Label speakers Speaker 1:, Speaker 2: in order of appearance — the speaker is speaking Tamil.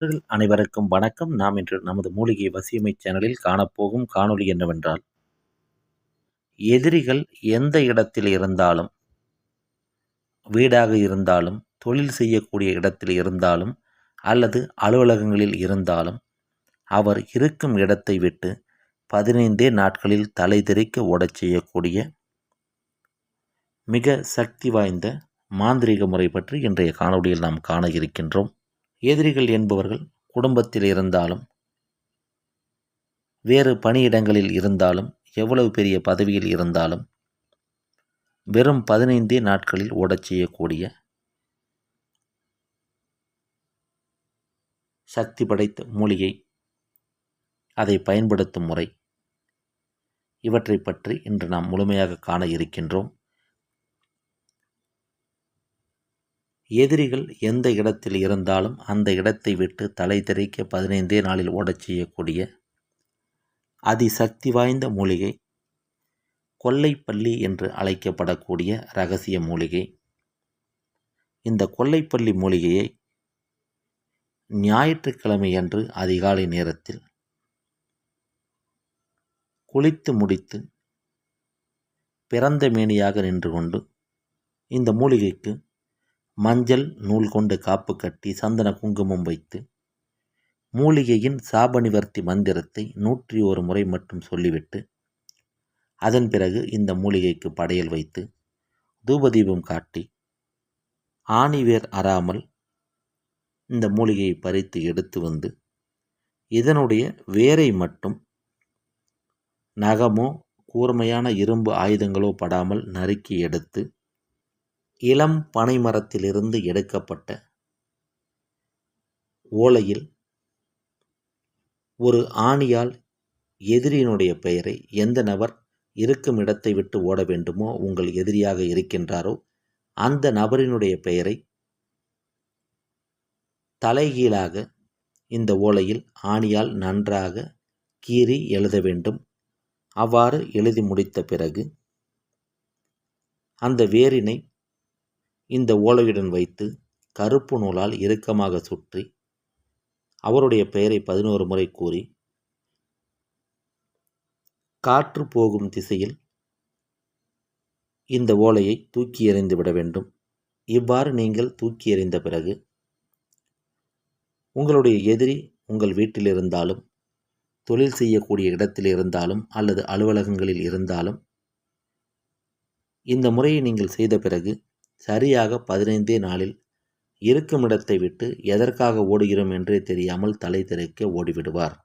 Speaker 1: நண்பர்கள் அனைவருக்கும் வணக்கம். நாம் இன்று நமது மூலிகை வசியமை சேனலில் காணப்போகும் காணொளி என்னவென்றால் எதிரிகள் எந்த இடத்தில் இருந்தாலும் வீடாக இருந்தாலும் தொழில் செய்யக்கூடிய இடத்தில் இருந்தாலும் அல்லது அலுவலகங்களில் இருந்தாலும் அவர் இருக்கும் இடத்தை விட்டு பதினைந்தே நாட்களில் தலை தெறிக்க ஓடச் செய்யக்கூடிய மிக சக்தி வாய்ந்த மாந்திரிக முறை பற்றி இன்றைய காணொளியில் நாம் காண இருக்கின்றோம். எதிரிகள் என்பவர்கள் குடும்பத்தில் இருந்தாலும் வேறு பணியிடங்களில் இருந்தாலும் எவ்வளவு பெரிய பதவியில் இருந்தாலும் வெறும் பதினைந்தே நாட்களில் ஓடச் செய்யக்கூடிய சக்தி படைத்த மூலிகை அதை பயன்படுத்தும் முறை. இவற்றை பற்றி இன்று நாம் முழுமையாக காண இருக்கின்றோம். எதிரிகள் எந்த இடத்தில் இருந்தாலும் அந்த இடத்தை விட்டு தலை தெறிக்க பதினைந்தே நாளில் ஓடச் செய்யக்கூடிய அதிசக்தி வாய்ந்த மூலிகை கொல்லைப்பள்ளி என்று அழைக்கப்படக்கூடிய ரகசிய மூலிகை. இந்த கொல்லைப்பள்ளி மூலிகையை ஞாயிற்றுக்கிழமை அன்று அதிகாலை நேரத்தில் குளித்து முடித்து பிறந்த மேனியாக நின்று கொண்டு இந்த மூலிகைக்கு மஞ்சள் நூல் கொண்டு காப்பு கட்டி சந்தன குங்குமம் வைத்து மூலிகையின் சாபனிவர்த்தி மந்திரத்தை நூற்றி ஒரு முறை மட்டும் சொல்லிவிட்டு அதன் பிறகு இந்த மூலிகைக்கு படையல் வைத்து தூபதீபம் காட்டி ஆணிவேர் அறாமல் இந்த மூலிகையை பறித்து எடுத்து வந்து இதனுடைய வேரை மட்டும் நகமோ கூர்மையான இரும்பு ஆயுதங்களோ படாமல் நறுக்கி எடுத்து இளம் பனை மரத்திலிருந்து எடுக்கப்பட்ட ஓலையில் ஒரு ஆணியால் எதிரியினுடைய பெயரை எந்த நபர் இருக்கும் இடத்தை விட்டு ஓட வேண்டுமோ உங்கள் எதிரியாக இருக்கின்றாரோ அந்த நபரினுடைய பெயரை தலைகீழாக இந்த ஓலையில் ஆணியால் நன்றாக கீறி எழுத வேண்டும். அவ்வாறு எழுதி முடித்த பிறகு அந்த வேரினை இந்த ஓலையுடன் வைத்து கருப்பு நூலால் இறுக்கமாக சுற்றி அவருடைய பெயரை பதினோரு முறை கூறி காற்று போகும் திசையில் இந்த ஓலையை தூக்கி எறிந்து விட வேண்டும். இவ்வாறு நீங்கள் தூக்கி எறிந்த பிறகு உங்களுடைய எதிரி உங்கள் வீட்டில் இருந்தாலும் தொழில் செய்யக்கூடிய இடத்தில் இருந்தாலும் அல்லது அலுவலகங்களில் இருந்தாலும் இந்த முறையை நீங்கள் செய்த பிறகு சரியாக பதினைந்தே நாளில் இருக்கும் இடத்தை விட்டு எதற்காக ஓடுகிறோம் என்றே தெரியாமல் தலை தெறிக்க ஓடிவிடுவார்.